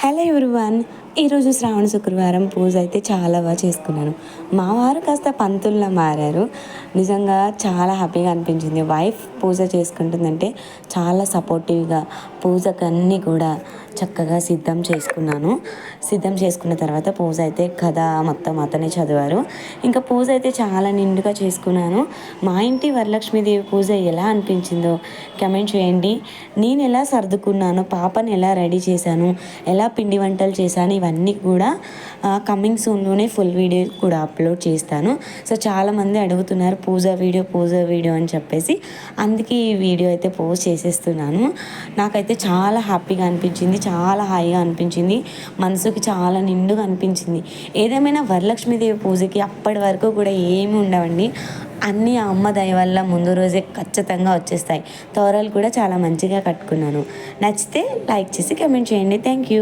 Hello everyone ఈరోజు శ్రావణ శుక్రవారం పూజ అయితే చాలా బాగా చేసుకున్నాను. మా వారు కాస్త పంతుల్లా మారారు. నిజంగా చాలా హ్యాపీగా అనిపించింది. వైఫ్ పూజ చేసుకుంటుందంటే చాలా సపోర్టివ్గా పూజకన్నీ కూడా చక్కగా సిద్ధం చేసుకున్నాను. సిద్ధం చేసుకున్న తర్వాత పూజ అయితే కథ మొత్తం అతనే చదివారు. ఇంకా పూజ అయితే చాలా నిండుగా చేసుకున్నాను. మా ఇంటి వరలక్ష్మీదేవి పూజ ఎలా అనిపించిందో కమెంట్ చేయండి. నేను ఎలా సర్దుకున్నాను? పాపని ఎలా రెడీ చేశాను? ఎలా పిండి వంటలు చేశాను? ఇవన్నీ కూడా కమింగ్ సూన్లోనే ఫుల్ వీడియో కూడా అప్లోడ్ చేస్తాను. సో చాలామంది అడుగుతున్నారు పూజ వీడియో పూజ వీడియో అని చెప్పేసి. అందుకే ఈ వీడియో అయితే పోస్ట్ చేసేస్తున్నాను. నాకైతే చాలా హ్యాపీగా అనిపించింది చాలా హాయిగా అనిపించింది. మనసుకి చాలా నిండుగా అనిపించింది. ఏదేమైనా వరలక్ష్మీదేవి పూజకి అప్పటి వరకు కూడా ఏమి ఉండవండి. అన్నీ ఆ అమ్మ దయ వల్ల ముందు రోజే ఖచ్చితంగా వచ్చేస్తాయి. తోరలు కూడా చాలా మంచిగా కట్టుకున్నాను. నచ్చితే లైక్ చేసి కమెంట్ చేయండి. Thank you